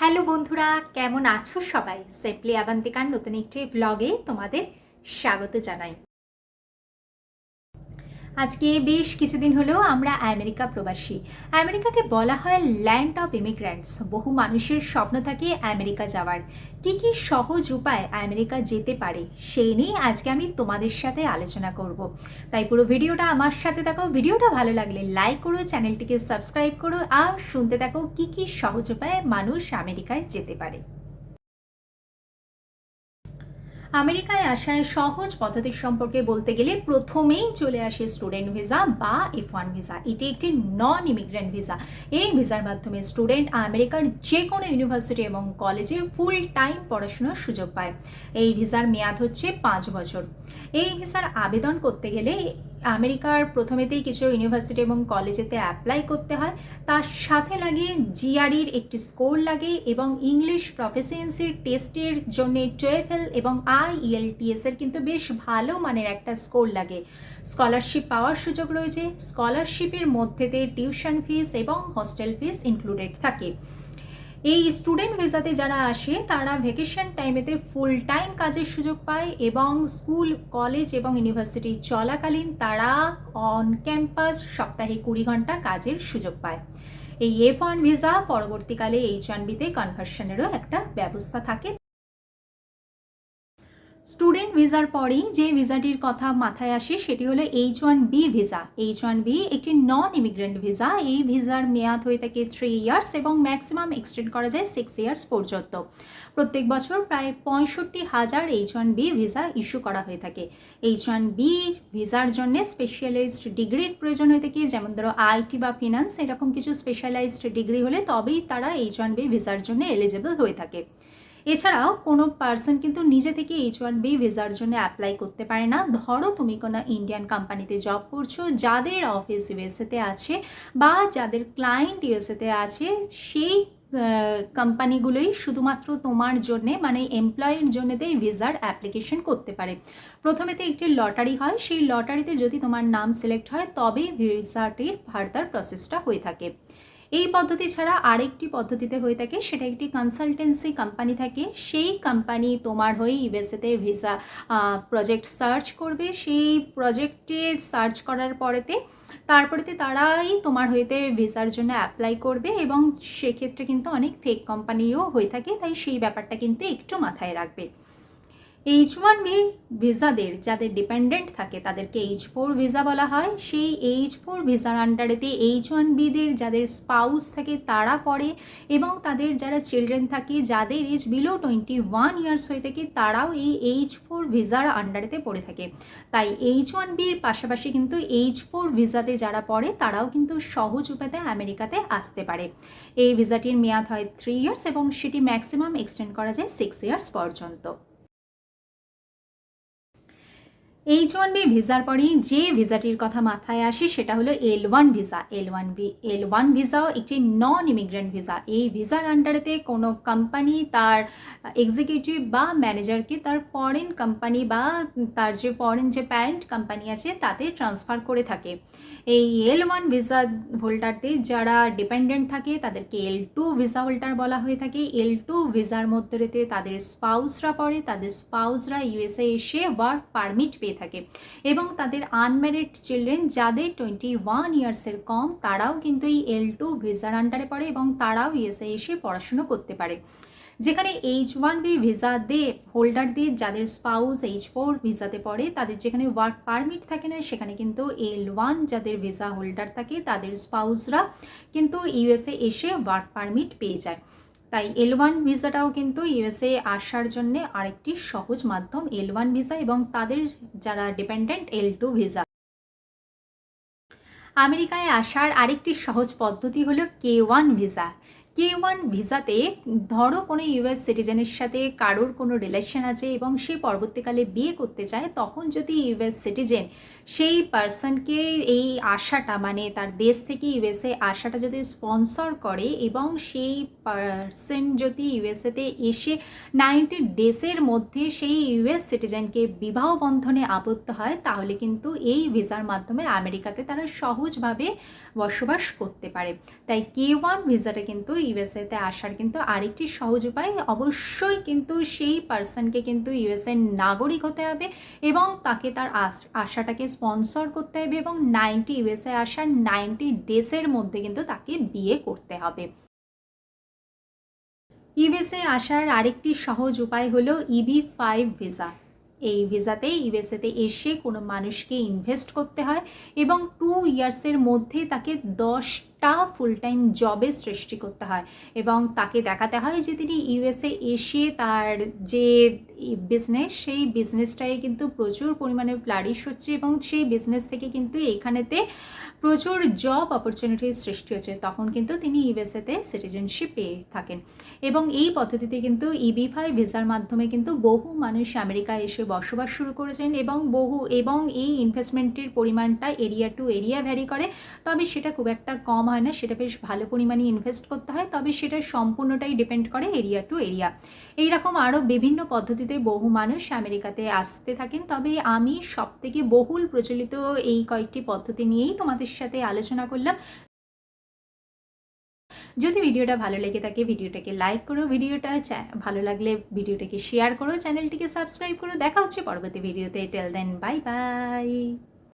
Hello বন্ধুরা কেমন আছো সবাই? সেফলি আবান্তিকার নতুন একটি ভ্লগে তোমাদের স্বাগত জানাই। আজকে বেশ কিছুদিন হলেও আমরা আমেরিকা প্রবাসী। আমেরিকাকে বলা হয় ল্যান্ড অফ ইমিগ্র্যান্টস বহু মানুষের স্বপ্ন থাকে আমেরিকা যাওয়ার। কি কি সহজ উপায় আমেরিকা যেতে পারে, সেই নিয়ে আজকে আমি তোমাদের সাথে আলোচনা করব। তাই পুরো ভিডিওটা আমার সাথে দেখো ভিডিওটা ভালো লাগলে লাইক করো চ্যানেলটিকে সাবস্ক্রাইব করো, আর শুনতে দেখো কি কি সহজ উপায়ে মানুষ আমেরিকায় যেতে পারে। আমেরিকায় আসায় সহজ পদ্ধতির সম্পর্কে বলতে গেলে প্রথমেই চলে আসে স্টুডেন্ট ভিসা বা এফ ওয়ান ভিসা। এটি একটি নন ইমিগ্রেন্ট ভিসা। এই ভিসার মাধ্যমে স্টুডেন্ট আমেরিকার যে কোনো ইউনিভার্সিটি এবং কলেজে ফুল টাইম পড়াশোনার সুযোগ পায়। এই ভিসার মেয়াদ হচ্ছে পাঁচ বছর। এই ভিসার আবেদন করতে গেলে আমেরিকার প্রথমেতেই কিছু ইউনিভার্সিটি এবং কলেজেতে অ্যাপ্লাই করতে হয়। তার সাথে লাগে জিআরইর একটি স্কোর লাগে এবং ইংলিশ প্রফেসিয়েন্সির টেস্টের জন্য টুয়েফেল এবং আইএলটিএস এর কিন্তু বেশ ভালো মানের একটা স্কোর লাগে। স্কলারশিপ পাওয়ার সুযোগ রয়েছে। স্কলারশিপের মধ্যেতে টিউশন ফিস এবং হস্টেল ফিস ইনক্লুডেড থাকে। এই স্টুডেন্ট ভিসাতে যারা আসে, তারা ভেকেশন টাইমেতে ফুল টাইম কাজের সুযোগ পায় এবং স্কুল কলেজ এবং ইউনিভার্সিটি চলাকালীন তারা অন ক্যাম্পাস সপ্তাহে কুড়ি ঘণ্টা কাজের সুযোগ পায়। এই এফ ওয়ান ভিসা পরবর্তীকালে এইচ ওয়ান বিতে কনভার্সনেরও একটা ব্যবস্থা থাকে। স্টুডেন্ট ভিসার পরেই যে ভিসাটির কথা মাথায় আসে সেটি হলো H one B visa. H one B একটি নন ইমিগ্রেন্ট ভিসা। এই ভিসার মেয়াদ হয়ে থাকে থ্রি ইয়ার্স এবং ম্যাক্সিমাম এক্সটেন্ড করা যায় সিক্স ইয়ার্স পর্যন্ত। প্রত্যেক বছর প্রায় পঁয়ষট্টি হাজার H one B visa issue করা হয়ে থাকে। এইচ ওয়ান বি ভিসার জন্য স্পেশালাইজড ডিগ্রির প্রয়োজন হয়ে থাকে। যেমন ধরো আইটি বা ফিনান্স এরকম কিছু স্পেশালাইজড ডিগ্রি হলে তবেই তারা এইচ ওয়ান বি ভিসার জন্য এলিজেবল হয়ে থাকে। এছাড়াও কোনো পার্সন কিন্তু নিজে থেকে এইচ ওয়ান বি ভিসার জন্য অ্যাপ্লাই করতে পারে না। ধরো তুমি কোনো ইন্ডিয়ান কোম্পানিতে জব করছ, যাদের অফিস ইউএসএতে আছে বা যাদের ক্লায়েন্ট ইউএসএতে আছে, সেই কোম্পানিগুলোই শুধুমাত্র তোমার জন্যে মানে এমপ্লয়ের জন্যতেই ভিসার অ্যাপ্লিকেশন করতে পারে। প্রথমেতে একটি লটারি হয়, সেই লটারিতে যদি তোমার নাম সিলেক্ট হয়, তবেই ভিসাটির ফার্দার প্রসেসটা হয়ে থাকে। এই পদ্ধতি ছাড়া আরেকটি পদ্ধতিতে হয়ে থাকে, সেটা একটি কনসালটেন্সি কোম্পানি থাকে। সেই কোম্পানি তোমার হয়ে ইউএসএতে ভিসা প্রজেক্ট সার্চ করবে। সেই প্রজেক্টে সার্চ করার পরেতে, তারপরেতে তারাই তোমার হইতে ভিসার জন্য অ্যাপ্লাই করবে এবং সেক্ষেত্রে কিন্তু অনেক ফেক কোম্পানিও হয়ে থাকে, তাই সেই ব্যাপারটা কিন্তু একটু মাথায় রাখবে। এইচ ওয়ান বি ভিসাদের যাদের ডিপেন্ডেন্ট থাকে তাদেরকে এইচ ফোর ভিসা বলা হয়। সেই এইচ ফোর ভিসার আন্ডারেতে এইচ ওয়ান বিদের যাদের স্পাউস থাকে তারা পড়ে এবং তাদের যারা চিলড্রেন থাকে যাদের age below twenty one years হয়ে থাকে তারাও এই এইচ ফোর ভিসার আন্ডারেতে পড়ে থাকে। তাই এইচ ওয়ান বির পাশাপাশি কিন্তু এইচ ফোর ভিসাতে যারা পড়ে তারাও কিন্তু সহজ উপায়তে আমেরিকাতে আসতে পারে। এই ভিসাটির মেয়াদ হয় থ্রি ইয়ার্স এবং সেটি ম্যাক্সিমাম এক্সটেন্ড করা যায় সিক্স ইয়ার্স পর্যন্ত। এইচ ওয়ান বি ভিসার পরেই যে ভিসাটির কথা মাথায় আসে সেটা হলো L one visa. L one V L one ভিসাও একটি নন ইমিগ্রেন্ট ভিসা। এই ভিসার আন্ডারেতে কোনো কোম্পানি তার এক্সিকিউটিভ বা ম্যানেজারকে তার ফরেন কোম্পানি বা তার যে ফরেন যে প্যারেন্ট কোম্পানি আছে তাতে ট্রান্সফার করে থাকে। এই এল ওয়ান ভিসা হোল্ডারদের যারা ডিপেন্ডেন্ট থাকে তাদেরকে এল টু ভিসা হোল্ডার বলা হয়ে থাকে। এল টু ভিসার মধ্যেতে তাদের স্পাউসরা পড়ে। তাদের স্পাউসরা ইউএসএ এসে ওয়ার্ক পারমিট পেয়ে থাকে। এবং তাদের আনম্যারিড চিলড্রেন যাদের টোয়েন্টি ওয়ান ইয়ার্সের কম, তারাও কিন্তু এই এল টু ভিসার আন্ডারে পড়ে এবং তারাও ইউএসএ এসে পড়াশুনো করতে পারে। যেখানে এইচ ওয়ান বি ভিসা দে হোল্ডারদের যাদের স্পাউস এইচ ফোর ভিসাতে পড়ে, তাদের যেখানে ওয়ার্ক পারমিট থাকে না, সেখানে কিন্তু এল ওয়ান যাদের ভিসা হোল্ডার থাকে, তাদের স্পাউসরা কিন্তু ইউএসএ এসে ওয়ার্ক পারমিট পেয়ে যায়। তাই এল ওয়ান ভিসাটাও কিন্তু ইউএসএ আসার জন্য আরেকটি সহজ মাধ্যম এল ওয়ান ভিসা এবং তাদের যারা ডিপেন্ডেন্ট এল টু ভিসা। আমেরিকায় আসার আরেকটি সহজ পদ্ধতি হলো K one visa. K one ভিসাতে ধরো কোনো ইউএস সিটিজেনের সাথে কারোর কোনো রিলেশন আছে এবং সে পরবর্তীকালে বিয়ে করতে চায়, তখন যদি ইউএস সিটিজেন সেই পার্সনকে এই আশাটা মানে তার দেশ থেকে ইউএসএ আশাটা যদি স্পন্সর করে এবং সেই পার্সন যদি ইউএসএতে এসে নাইনটি ডেসের মধ্যে সেই ইউএস সিটিজেনকে বিবাহ বন্ধনে আবদ্ধ হয়, তাহলে কিন্তু এই ভিসার মাধ্যমে আমেরিকাতে তারা সহজভাবে বসবাস করতে পারে। তাই কে ওয়ান ভিসাটা কিন্তু ইউএসএতে আসার কিন্তু আরেকটি সহজ উপায়, অবশ্যই কিন্তু সেই পার্সনকে কিন্তু ইউএসএ নাগরিক হতে হবে এবং তাকে তার আশাটাকে স্পন্সর করতে হবে এবং নাইনটি ইউএসএ আসার নাইনটি ডেসের মধ্যে কিন্তু তাকে বিয়ে করতে হবে। ইউএসএ আসার আরেকটি সহজ উপায় হলো ইবি ফাইভ ভিসা এই ভিসাতে ইউএসএতে এসে কোনো মানুষকে ইনভেস্ট করতে হয় এবং টু ইয়ার্সের মধ্যে তাকে দশটা ফুল টাইম জবে সৃষ্টি করতে হয় এবং তাকে দেখাতে হয় যে তিনি ইউএসএ এসে তার যে বিজনেস সেই বিজনেসটাই কিন্তু প্রচুর পরিমাণে ফ্লারিশ হচ্ছে এবং সেই বিজনেস থেকে কিন্তু এইখানেতে প্রচুর জব অপরচুনিটির সৃষ্টি হচ্ছে। তখন কিন্তু তিনি ইউএসএতে সিটিজেনশিপ পেয়ে থাকেন এবং এই পদ্ধতিতে কিন্তু ইবি ফাইভ ভিসার মাধ্যমে কিন্তু বহু মানুষ আমেরিকায় এসে বসবাস শুরু করেছেন এবং বহু, এবং এই ইনভেস্টমেন্টের পরিমাণটা এরিয়া টু এরিয়া ভ্যারি করে। তবে সেটা খুব একটা কম হয় না, সেটা বেশ ভালো পরিমাণে ইনভেস্ট করতে হয়, তবে সেটা সম্পূর্ণটাই ডিপেন্ড করে এরিয়া টু এরিয়া এইরকম আরও বিভিন্ন পদ্ধতিতে বহু মানুষ আমেরিকাতে আসতে থাকেন, তবে আমি সবথেকে বহুল প্রচলিত এই কয়েকটি পদ্ধতি নিয়েই তোমাদের সাথে আলোচনা করলাম। যদি ভিডিওটা ভালো লেগে থাকে, ভিডিওটাকে লাইক করো, ভিডিওটা ভালো লাগলে ভিডিওটাকে শেয়ার করো চ্যানেলটিকে সাবস্ক্রাইব করো, দেখা হচ্ছে পরবর্তী ভিডিওতে। টেল দেন বাই বাই